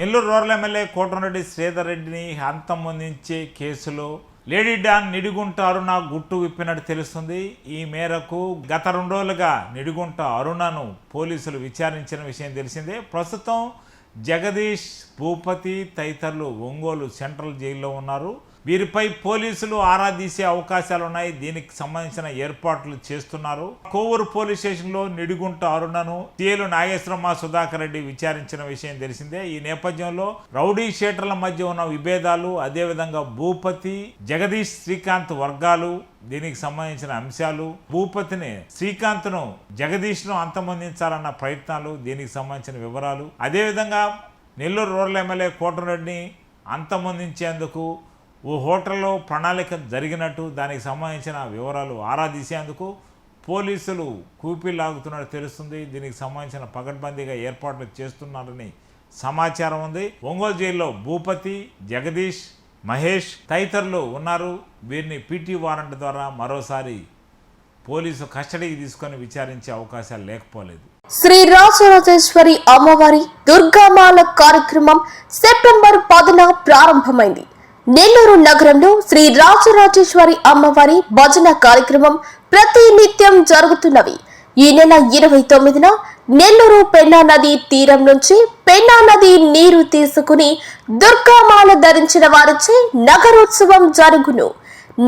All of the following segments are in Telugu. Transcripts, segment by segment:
నెల్లూరు రూరల్ ఎమ్మెల్యే కోటరెడ్డి శ్రీధర్ రెడ్డిని అంతమొందించే కేసులో లేడీ డాన్ నిడిగుంట అరుణ గుట్టు విప్పినట్టు తెలుస్తుంది. ఈ మేరకు గత రెండు రోజులుగా నిడిగుంట అరుణను పోలీసులు విచారించిన విషయం తెలిసిందే. ప్రస్తుతం జగదీష్ భూపతి తదితరులు ఒంగోలు సెంట్రల్ జైల్లో ఉన్నారు. వీరిపై పోలీసులు ఆరా తీసే అవకాశాలు ఉన్నాయి దీనికి సంబంధించిన ఏర్పాట్లు చేస్తున్నారు. కోవూరు పోలీస్ స్టేషన్లో నిడిగుంట అరుణను సీఎలు నాగేశ్వరమ్మ సుధాకర్ రెడ్డి విచారించిన విషయం తెలిసిందే. ఈ నేపథ్యంలో రౌడీ షేటర్ల మధ్య ఉన్న విభేదాలు అదేవిధంగా భూపతి జగదీష్ శ్రీకాంత్ వర్గాలు దీనికి సంబంధించిన అంశాలు భూపతిని శ్రీకాంత్ను జగదీష్ను అంతమొందించాలన్న ప్రయత్నాలు దీనికి సంబంధించిన వివరాలు అదేవిధంగా నెల్లూరు రూరల్ ఎమ్మెల్యే కోటరెడ్డిని అంతమొందించేందుకు ఓ హోటల్లో ప్రణాళిక జరిగినట్టు దానికి సంబంధించిన వివరాలు ఆరా తీసేందుకు పోలీసులు కూపిలాగుతున్నట్టు తెలుస్తుంది. దీనికి సంబంధించిన పకడ్బందీగా ఏర్పాట్లు చేస్తున్నారని సమాచారం ఉంది. ఒంగోలు జైల్లో భూపతి జగదీష్ మహేష్ తదితరులు ఉన్నారు. వీరిని పీటీ వారెంట్ ద్వారా మరోసారి పోలీసు కస్టడీకి తీసుకొని విచారించే అవకాశాలు లేకపోలేదు. శ్రీ రాజరాజేశ్వరి అమ్మవారి దుర్గామాల కార్యక్రమం సెప్టెంబర్ పదున ప్రారంభమైంది. నెల్లూరు నగరంలో శ్రీ రాజరాజేశ్వరి అమ్మవారి భజన కార్యక్రమం ప్రతి నిత్యం జరుగుతున్నవి ఈ నెల ఇరవై తొమ్మిదిన నెల్లూరు పెన్నా నది తీరం నుంచి పెన్నా నది నీరు తీసుకుని దుర్గామాల ధరించిన వారిచే నగరోత్సవం జరుగును.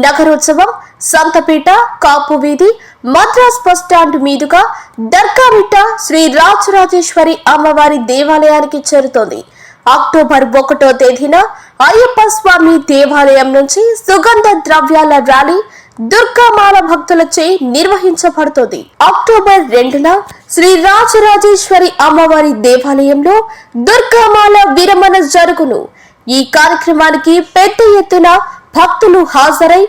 నగరోత్సవం సంతపేట కాపు వీధి మద్రాస్ బస్ స్టాండ్ మీదుగా దర్గామిట్ట శ్రీ రాజరాజేశ్వరి అమ్మవారి దేవాలయానికి చేరుతోంది. అక్టోబర్ ఒకటో తేదీన అయ్యప్ప స్వామి దేవాలయం నుంచి సుగంధ ద్రవ్యాల ర్యాలీ దుర్గామాల భక్తులచే నిర్వహించబడుతుంది. అక్టోబర్ రెండున శ్రీ రాజరాజేశ్వరి అమ్మవారి దేవాలయంలో దుర్గామాల విరమణ జరుగును. ఈ కార్యక్రమానికి పెద్ద ఎత్తున భక్తులు హాజరై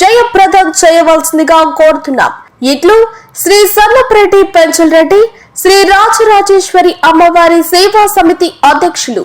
జయప్రదం చేయవలసిందిగా కోరుతున్నాం. ఇట్లు శ్రీ సన్నపరెడ్డి పెంచల్ రెడ్డి శ్రీ రాజరాజేశ్వరి అమ్మవారి సేవా సమితి అధ్యక్షులు